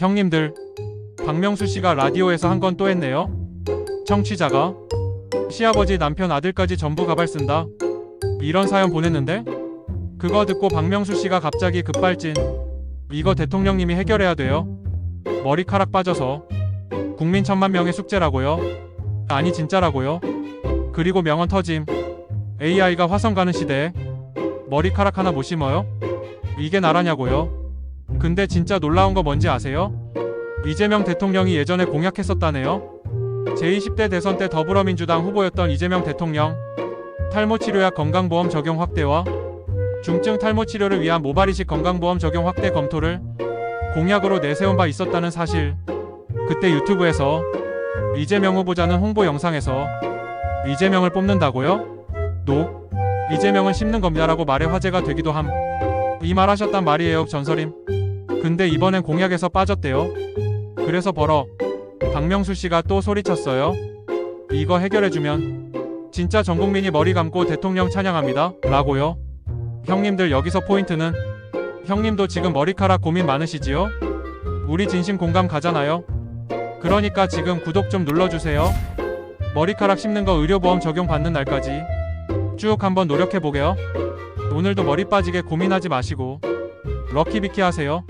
형님들, 박명수 씨가 라디오에서 한 건 또 했네요. 청취자가 시아버지 남편 아들까지 전부 가발 쓴다. 이런 사연 보냈는데 그거 듣고 박명수 씨가 갑자기 급발진. 이거 대통령님이 해결해야 돼요. 머리카락 빠져서 국민 천만 명의 숙제라고요. 아니 진짜라고요. 그리고 명언 터짐. AI가 화성 가는 시대에 머리카락 하나 못 심어요? 이게 나라냐고요. 근데 진짜 놀라운 거 뭔지 아세요? 이재명 대통령이 예전에 공약했었다네요. 제20대 대선 때 더불어민주당 후보였던 이재명 대통령 탈모 치료약 건강보험 적용 확대와 중증 탈모 치료를 위한 모발이식 건강보험 적용 확대 검토를 공약으로 내세운 바 있었다는 사실. 그때 유튜브에서 이재명 후보자는 홍보 영상에서 이재명을 뽑는다고요? 노. 이재명은 씹는 겁니다라고 말해 화제가 되기도 함. 이 말 하셨단 말이에요, 전설임. 근데 이번엔 공약에서 빠졌대요. 그래서 벌어 박명수 씨가 또 소리쳤어요. 이거 해결해주면 진짜 전 국민이 머리 감고 대통령 찬양합니다. 라고요. 형님들 여기서 포인트는 형님도 지금 머리카락 고민 많으시지요? 우리 진심 공감 가잖아요. 그러니까 지금 구독 좀 눌러주세요. 머리카락 씹는 거 의료보험 적용 받는 날까지 쭉 한번 노력해보게요. 오늘도 머리 빠지게 고민하지 마시고 럭키비키 하세요.